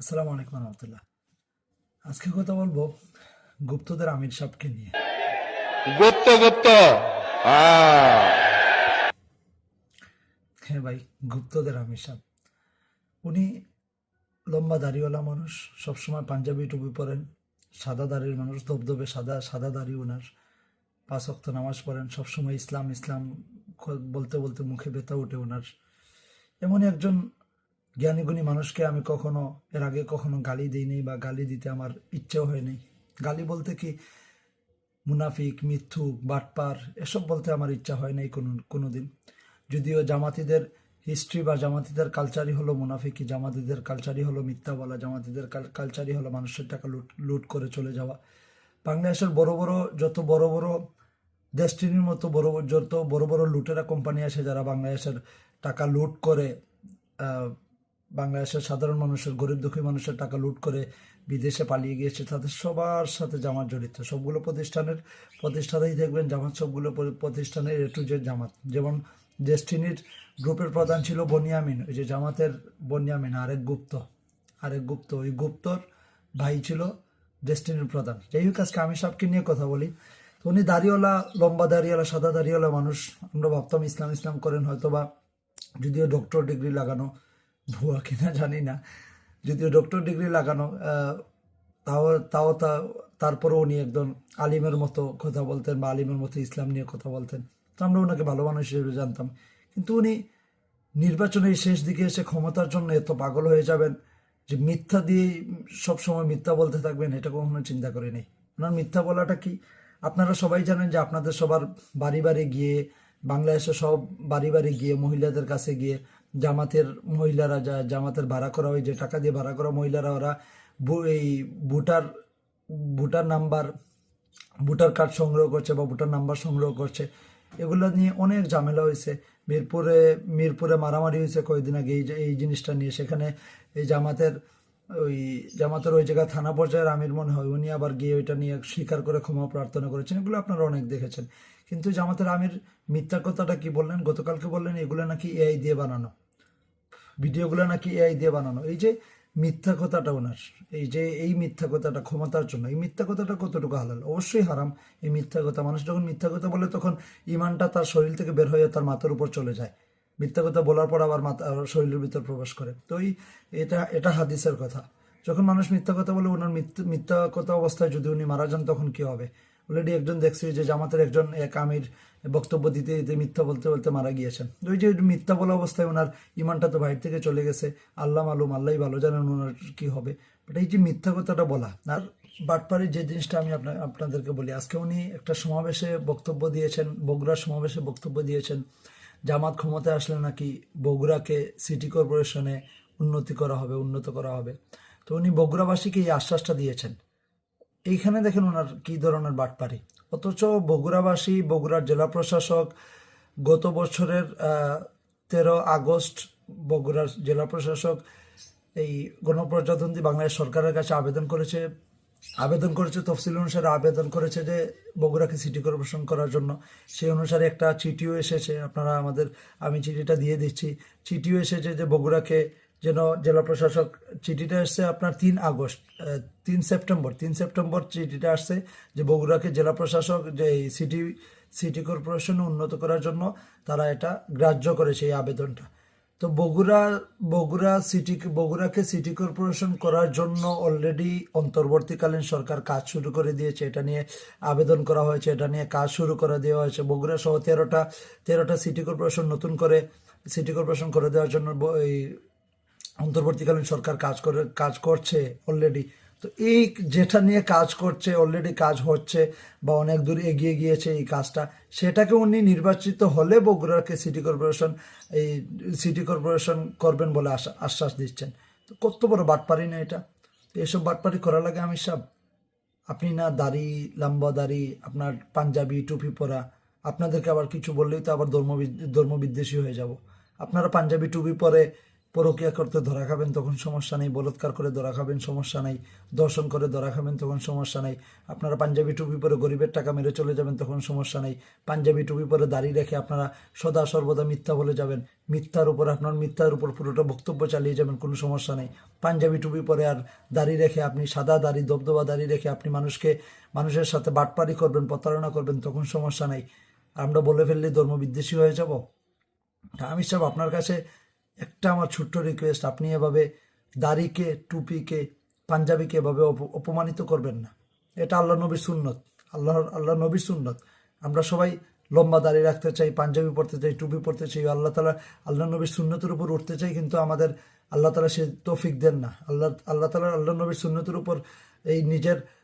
আসসালামু আলাইকুম রহমতুল্লাহ। আজকে কথা বলব গুপ্তদের আমির সাহেবকে নিয়ে। গুপ্ত গুপ্ত! হ্যাঁ ভাই গুপ্তদের আমির সাহেব। উনি লম্বা দাড়িওয়ালা মানুষ সবসময় পাঞ্জাবি টুপি পরেন সাদা দাড়ির মানুষ ধবধবে সাদা সাদা দাড়ি ওনার পাঁচ অক্ত নামাজ পড়েন সবসময় ইসলাম ইসলাম বলতে বলতে মুখে ব্যথা ওঠে ওনার এমন একজন জ্ঞানীগুণী মানুষকে আমি কখনো, এর আগে কখনো গালি দিইনি বা গালি দিতে আমার ইচ্ছেও হয়নি। গালি বলতে কি? মুনাফিক, মিথ্যুক, বাটপার, এসব বলতে আমার ইচ্ছা হয় নাই কোনো কোনো দিন যদিও জামাতিদের হিস্ট্রি বা জামাতিদের কালচারই হলো মুনাফিকি, জামাতিদের কালচারই হলো মিথ্যা বলা জামাতিদের কাল- কালচারই হলো মানুষের টাকা লুট লুট করে চলে যাওয়া। বাংলাদেশের বড় বড়, যত বড় বড় ডেস্টিনির মতো বড় যত বড় বড় লুটেরা কোম্পানি আছে যারা বাংলাদেশের টাকা লুট করে বাংলাদেশের সাধারণ মানুষের, গরিব দুঃখী মানুষের টাকা লুট করে বিদেশে পালিয়ে গিয়েছে, তাদের সবার সাথে জামাত জড়িত। সবগুলো প্রতিষ্ঠানের প্রতিষ্ঠানেই দেখবেন জামাত, সবগুলো প্রতিষ্ঠানের এ টু জেড জামাত। যেমন ডেস্টিনির গ্রুপের প্রধান ছিল বনিয়ামিন, ওই যে জামাতের বনিয়ামিন, আরেক গুপ্ত আরেক গুপ্ত। ওই গুপ্তর ভাই ছিল ডেস্টিনির প্রধান। যাই হোক, আজকে আমি সাহেবকে নিয়ে কথা বলি। তো উনি দাড়িওয়ালা, লম্বা দাড়িওয়ালা, সাদা দাড়িওয়ালা মানুষ। আমরা ভাবতাম ইসলাম ইসলাম করেন, হয়তোবা যদিও ডক্টর ডিগ্রি লাগানো ভুয়া কিনা জানি না। যদিও ডক্টর ডিগ্রি লাগানো তাও তাও তা তারপরে উনি একজন আলিমের মতো কথা বলতেন বা আলিমের মতো ইসলাম নিয়ে কথা বলতেন। তো আমরা ওনাকে ভালো মানুষ হিসেবে জানতাম। কিন্তু উনি নির্বাচনের শেষ দিকে এসে ক্ষমতার জন্য এত পাগল হয়ে যাবেন যে মিথ্যা দিয়ে সবসময় মিথ্যা বলতে থাকবেন, এটা কখনো চিন্তা করিনি। ওনার মিথ্যা বলাটা কি? আপনারা সবাই জানেন যে আপনাদের সবার বাড়ি বাড়ি গিয়ে বাংলাদেশে সব বাড়ি বাড়ি গিয়ে, মহিলাদের কাছে গিয়ে জামাতের মহিলারা যা জামাতের ভাড়া করা হয়, যে টাকা দিয়ে ভাড়া করা মহিলারা, ওরা এই voter voter number, voter card সংগ্রহ করছে বা ভোটার নাম্বার সংগ্রহ করছে। এগুলো নিয়ে অনেক ঝামেলা হয়েছে। মিরপুরে মিরপুরে মারামারি হয়েছে কয়েকদিন আগে। এই এই জিনিসটা নিয়ে সেখানে এই জামাতের ওই জামাতের ওই জায়গায় থানা পর্যায়ের আমির মনে হয়, উনি আবার গিয়ে ওইটা নিয়ে স্বীকার করে ক্ষমা প্রার্থনা করেছেন। এগুলো আপনারা অনেক দেখেছেন। কিন্তু জামাতের আমির মিথ্যা কথাটা কি বললেন, গতকালকে বললেন, এগুলো নাকি এআই দিয়ে বানানো। ভিডিওগুলো নাকি এআই দিয়ে বানানো। এই যে মিথ্যা কথাটা ওনার, এই যে এই মিথ্যা কথাটা ক্ষমতার জন্য, এই মিথ্যা কথাটা কতটুকু হালাল? অবশ্যই হারাম। এই মিথ্যা কথা, মানুষ যখন মিথ্যা কথা বলে, তখন ইমানটা তার শরীর থেকে বের হয়ে তার মাথার উপর চলে যায়। মিথ্যা কথা বলার পর আবার মাথা শরীরের ভিতর প্রবেশ করে। তো এই, এটা এটা হাদিসের কথা। যখন মানুষ মিথ্যা কথা বলে, ওনার মিথ্যা কথা অবস্থায় যদি উনি মারা যান, তখন কি হবে? অলরেডি একজন দেখছি যে জামাতের একজন এক আমির বক্তব্য দিতে দিতে মিথ্যা বলতে বলতে মারা গিয়েছেন। ওই যে মিথ্যা বলা অবস্থায় ওনার ইমানটা তো বাইরে থেকে চলে গেছে। আল্লাহ মালুম, আল্লাহ ভালো জানেন ওনার কি হবে। বাট এই যে মিথ্যা কথাটা বলা, আর বাটপাড়ির যে জিনিসটা আমি আপনাদেরকে বলি, আজকে উনি একটা সমাবেশে বক্তব্য দিয়েছেন বগুড়া সমাবেশে বক্তব্য দিয়েছেন। জামাত ক্ষমতায় আসলে নাকি বগুড়াকে সিটি কর্পোরেশনে উন্নতি করা হবে, উন্নত করা হবে। তো উনি বগুড়াবাসীকে এই আশ্বাসটা দিয়েছেন। এইখানে দেখেন ওনার কি ধরনের বাটপারি। অথচ বগুড়াবাসী, বগুড়ার জেলা প্রশাসক গত বছরের তেরো আগস্ট বগুড়ার জেলা প্রশাসক এই গণপ্রজাতন্ত্রী বাংলাদেশ সরকারের কাছে আবেদন করেছে। আবেদন করেছে, তফসিল অনুসারে আবেদন করেছে যে বগুড়াকে সিটি কর্পোরেশন করার জন্য। সেই অনুসারে একটা চিঠিও এসেছে, আপনারা আমাদের, আমি চিঠিটা দিয়ে দিচ্ছি। চিঠিও এসেছে যে বগুড়াকে যেন জেলা প্রশাসক, চিঠিটা এসছে আপনার তিন আগস্ট তিন সেপ্টেম্বর তিন সেপ্টেম্বর চিঠিটা আসছে যে বগুড়াকে জেলা প্রশাসক, যে সিটি সিটি কর্পোরেশন উন্নত করার জন্য তারা এটা গ্রাহ্য করেছে এই আবেদনটা। তো বগুড়া বগুড়া সিটি বগুড়াকে সিটি কর্পোরেশন করার জন্য অলরেডি অন্তর্বর্তীকালীন সরকার কাজ শুরু করে দিয়েছে। এটা নিয়ে আবেদন করা হয়েছে, এটা নিয়ে কাজ শুরু করে দেওয়া হয়েছে। বগুড়া সহ তেরোটা তেরোটা সিটি কর্পোরেশন নতুন করে সিটি কর্পোরেশন করে দেওয়ার জন্য এই অন্তর্বর্তীকালীন সরকার কাজ করে, কাজ করছে অলরেডি তো এই যেটা নিয়ে কাজ করছে অলরেডি কাজ হচ্ছে বা অনেক দূর এগিয়ে গিয়েছে এই কাজটা, সেটাকে উনি নির্বাচিত হলে বগুড়াকে সিটি কর্পোরেশন এই সিটি কর্পোরেশন করবেন বলে আশা- আশ্বাস দিচ্ছেন। তো কত বড় বাটপারি না এটা? তো এসব বাটপারি করা লাগে আমি সব। আপনি না দাড়ি, লম্বা দাড়ি, আপনার পাঞ্জাবি, টুপি পরা, আপনাদেরকে আবার কিছু বললেই তো আবার ধর্ম ধর্মবিদ্বেষী হয়ে যাব। আপনারা পাঞ্জাবি, টুপি পরে পরকিয়া করতে ধরা খাবেন, তখন সমস্যা নেই। বলৎকার করে ধরা খাবেন, সমস্যা নেই। দর্শন করে ধরা খাবেন, তখন সমস্যা নেই। আপনারা পাঞ্জাবি টুপি পরে গরিবের টাকা মেরে চলে যাবেন, তখন সমস্যা নেই। পাঞ্জাবি টুপি পরে দাঁড়িয়ে রেখে আপনারা সদা সর্বদা মিথ্যা বলে যাবেন। মিথ্যার উপর আপনার মিথ্যার উপর পুরোটা বক্তব্য চালিয়ে যাবেন, কোনো সমস্যা নেই। পাঞ্জাবি টুপি পরে আর দাঁড়িয়ে রেখে আপনি সাদা দাড়ি, দবদবা দাঁড়িয়ে রেখে আপনি মানুষকে, মানুষের সাথে বাটপারি করবেন, প্রতারণা করবেন, তখন সমস্যা নেই। আমরা বলে ফেললে ধর্মবিদ্বেষী হয়ে যাব। আমি সাহেব আপনার কাছে একটা আমার ছোট্ট রিকোয়েস্ট আপনি এভাবে দাড়িকে, টুপিকে, পাঞ্জাবিকে এভাবে অপ- অপমানিত করবেন না। এটা আল্লাহ নবীর সুন্নত। আল্লাহ আল্লাহ নবীর সুন্নত। আমরা সবাই লম্বা দাড়ি রাখতে চাই, পাঞ্জাবি পরতে চাই, টুপি পরতে চাই, আল্লাহ তালা আল্লাহ নবীর সুন্নতের উপর উঠতে চাই, কিন্তু আমাদের আল্লাহ তালা সে তৌফিক দেন না। আল্লাহ আল্লাহ তালা আল্লাহ নবীর সুন্নতের উপর এই নিজের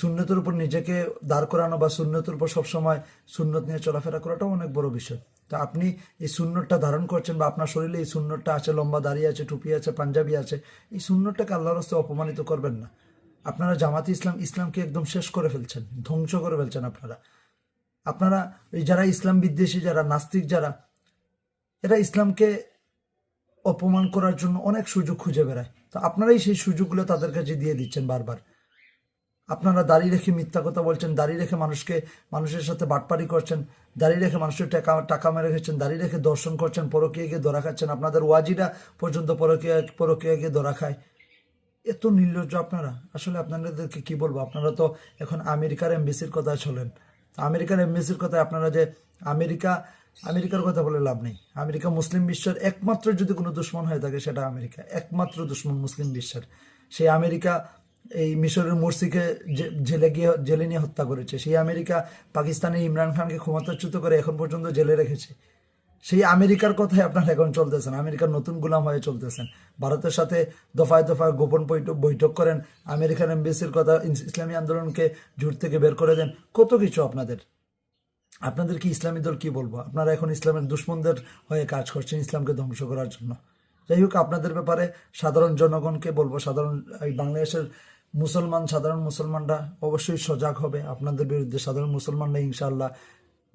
সুন্নতের উপর নিজেকে দাঁড় করানো বা সুন্নতের উপর সবসময় সুন্নত নিয়ে চলাফেরা করাটাও অনেক বড় বিষয়। তো আপনি এই সুন্নতটা ধারণ করছেন বা আপনার শরীরে এই সুন্নতটা আছে, লম্বা দাড়ি আছে, টুপি আছে, পাঞ্জাবি আছে, এই সুন্নতটাকে আল্লাহর হস্তে অপমানিত করবেন না। আপনারা জামাতি ইসলাম, ইসলামকে একদম শেষ করে ফেলছেন, ধ্বংস করে ফেলছেন আপনারা। আপনারা এই যারা ইসলাম বিদ্বেষী, যারা নাস্তিক, যারা, এরা ইসলামকে অপমান করার জন্য অনেক সুযোগ খুঁজে বেড়ায়। তো আপনারাই সেই সুযোগগুলো তাদের কাছে দিয়ে দিচ্ছেন বারবার। আপনারা দাঁড়িয়ে রেখে মিথ্যা কথা বলছেন দাঁড়িয়ে রেখে মানুষকে, মানুষের সাথে বাটপারি করছেন দাঁড়িয়ে রেখে মানুষের টাকা টাকা মেরে রেখেছেন দাঁড়িয়ে রেখে দর্শন করছেন পরকীয়াকে ধরা খাচ্ছেন, আপনাদের ওয়াজিরা পর্যন্ত পরকীয়া পরকীয়াকে ধরা খায়। এত নির্লজ্জ আপনারা। আসলে আপনাদেরকে কি বলব? আপনারা তো এখন আমেরিকার এমবিসির কথা চলেন। আমেরিকার এমবিসির কথা আপনারা যে আমেরিকা, আমেরিকার কথা বলে লাভ নেই। আমেরিকা মুসলিম বিশ্বের একমাত্র যদি কোনো দুশ্মন হয়ে থাকে, সেটা আমেরিকা। একমাত্র দুশ্মন মুসলিম বিশ্বের। সেই আমেরিকা এই মিশরের মুরসিকে জেলে গিয়ে, জেলে নিয়ে হত্যা করেছে। সেই আমেরিকা পাকিস্তানের ইমরান খানকে ক্ষমতাচ্যুত করে এখন পর্যন্ত জেলে রেখেছে। সেই আমেরিকার কথাই আপনারা এখন চলতেছেন আমেরিকার নতুন গুলাম হয়ে চলতেছেন। ভারতের সাথে দফায় দফায় গোপন বৈঠক করেন। আমেরিকান এমবিসির কথা ইসলামী আন্দোলনকে জুট থেকে বের করে দেন। কত কিছু আপনাদের? আপনাদের কি ইসলামী দল কি বলব? আপনারা এখন ইসলামের দুশ্মনদের হয়ে কাজ করছেন ইসলামকে ধ্বংস করার জন্য। যাই হোক, আপনাদের ব্যাপারে সাধারণ জনগণকে বলব। সাধারণ এই বাংলাদেশের মুসলমান, সাধারণ মুসলমানরা অবশ্যই সজাগ হবে। আপনাদের বিরুদ্ধে সাধারণ মুসলমানরা ইনশাআল্লাহ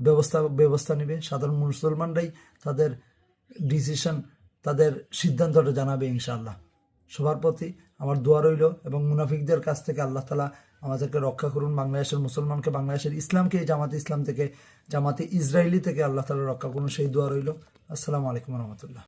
ব্যবস্থা ব্যবস্থা নেবে। সাধারণ মুসলমানরাই তাদের ডিসিশন তাদের সিদ্ধান্তটা জানাবে ইনশাআল্লাহ। সবার প্রতি আমার দোয়া রইল এবং মুনাফিকদের কাছ থেকে আল্লাহ তালা আমাদেরকে রক্ষা করুন। বাংলাদেশের মুসলমানকে, বাংলাদেশের ইসলামকে জামাতে ইসলাম থেকে, জামাতে ইসরায়েলি থেকে আল্লাহ তালা রক্ষা করুন, সেই দোয়া রইল। আসসালামু আলাইকুম রহমতুল্লাহ।